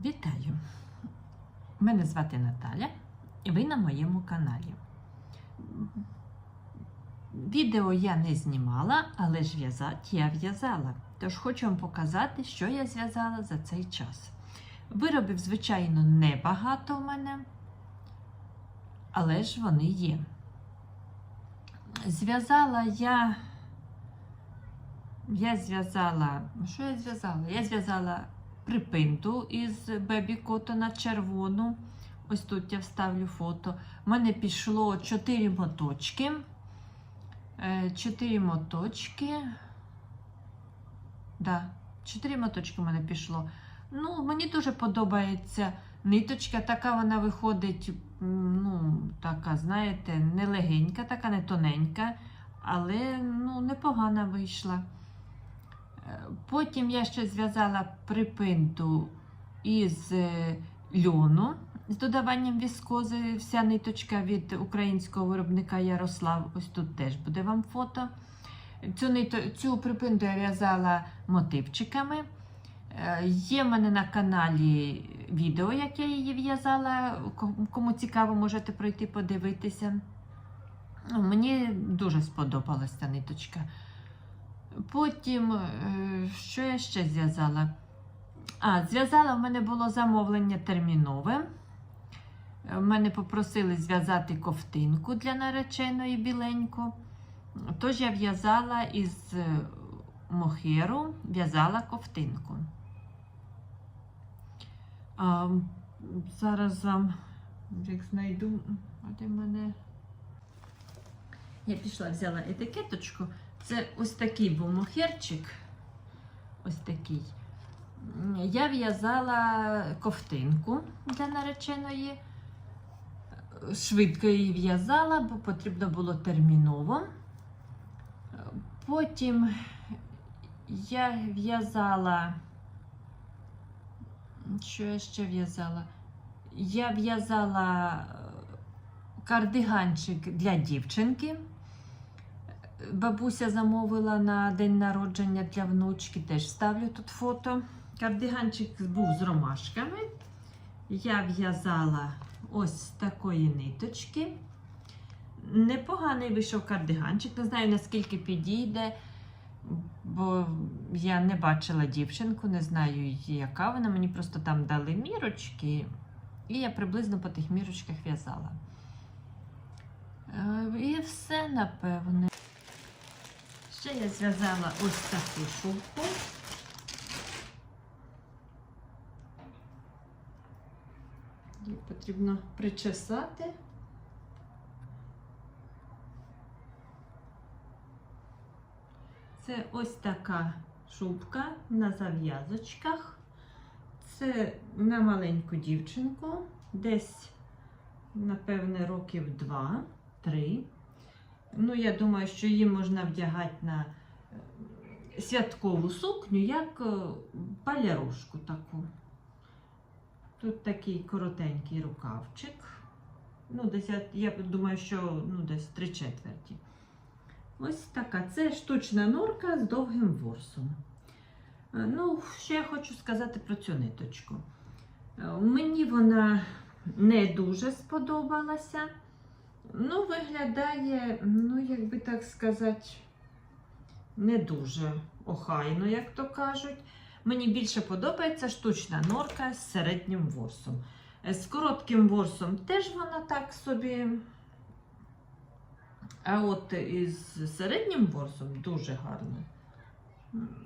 Вітаю! Мене звати Наталя, і ви на моєму каналі. Відео я не знімала, але ж в'язати я в'язала. Тож хочу вам показати, що я зв'язала за цей час. Виробів, звичайно, небагато в мене, але ж вони є. Зв'язала я. Я зв'язала. Що я зв'язала? Я зв'язала припинту із бебі котона червону. Ось тут я вставлю фото. У мене пішло 4 моточки. 4 моточки. Да, 4 моточки в мене пішло. Ну, мені дуже подобається ниточка, така вона виходить, ну, така, знаєте, не легенька, така не тоненька, але ну, непогана вийшла. Потім я ще зв'язала припинту із е, льону з додаванням віскози. Вся ниточка від українського виробника Ярослав. Ось тут теж буде вам фото. Цю, нито, цю припинту я в'язала мотивчиками. Е, Є в мене на каналі відео, як я її в'язала. Кому- цікаво, можете пройти подивитися. Мені дуже сподобалась ця ниточка. Потім, е, що я ще зв'язала? А, зв'язала в мене було замовлення термінове. Е, Мене попросили зв'язати ковтинку для нареченої біленьку. Тож я в'язала із е, мохеру, в'язала ковтинку. А, зараз вам як знайду, в мене. Я пішла, взяла етикеточку. Це ось такий був мохерчик. Ось такий. Я в'язала ковтинку для нареченої. Швидко її в'язала, бо потрібно було терміново. Потім я в'язала. Що я ще в'язала? Я в'язала кардиганчик для дівчинки. Бабуся замовила на день народження для внучки, теж ставлю тут фото. Кардиганчик був з ромашками. Я в'язала ось такої ниточки. Непоганий вийшов кардиганчик. Не знаю, наскільки підійде, бо я не бачила дівчинку, не знаю, яка вона. Мені просто там дали мірочки, і я приблизно по тих мірочках в'язала. Е, І все, напевне. Ще я зв'язала ось таку шубку. Її потрібно причесати. Це ось така шубка на зав'язочках. Це на маленьку дівчинку, десь, напевне, років два-три. Ну, я думаю, що її можна вдягати на е, святкову сукню, як е, палярушку таку. Тут такий коротенький рукавчик. Ну, десь я, думаю, що ну, десь три четверті. Ось така. Це штучна норка з довгим ворсом. Е, Ну, що я хочу сказати про цю ниточку. Мені вона не дуже сподобалася. Ну, виглядає, ну, як би так сказати, не дуже охайно, як то кажуть. Мені більше подобається штучна норка з середнім ворсом. Е, З коротким ворсом теж вона так собі. А от із середнім ворсом дуже гарно.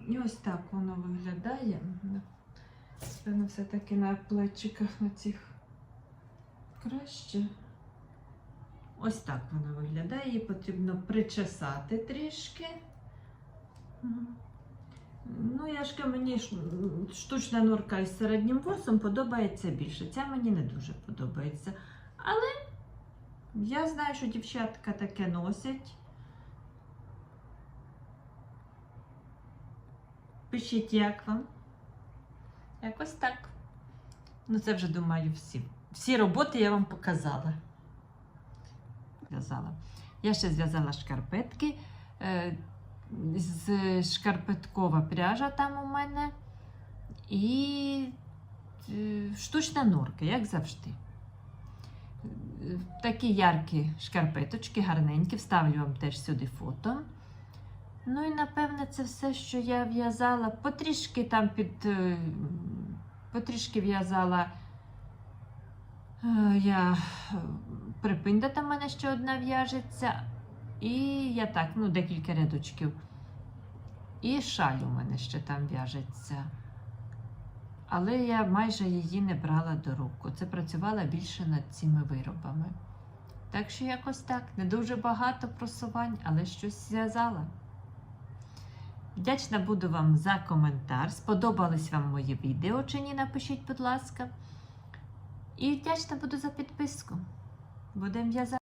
І ось так воно виглядає. Напевно, все-таки на плечиках на цих краще. Ось так вона виглядає. Її потрібно причесати трішки. Ну, я ж кажу, мені штучна норка із середнім ворсом подобається більше. Ця мені не дуже подобається. Але я знаю, що дівчатка таке носять. Пишіть, як вам. Якось так. Ну, це вже думаю всі. Всі роботи я вам показала. В'язала. Я ще зв'язала шкарпетки. Е, з шкарпеткова пряжа там у мене. І е, штучна норка, як завжди. Такі яркі шкарпеточки, гарненькі, вставлю вам теж сюди фото. Ну і напевне це все, що я в'язала. Потрішки там під. е, Потрішки в'язала. Я припинда там в мене ще одна в'яжеться. І я так, ну, декілька рядочків. І шаль у мене ще там в'яжеться. Але я майже її не брала до рук. Це працювала більше над цими виробами. Так що якось так, не дуже багато просувань, але щось зв'язала. Вдячна буду вам за коментар. Сподобались вам мої відео чи ні? Напишіть, будь ласка. І вдячна буду за підписку. Будемо в'язати.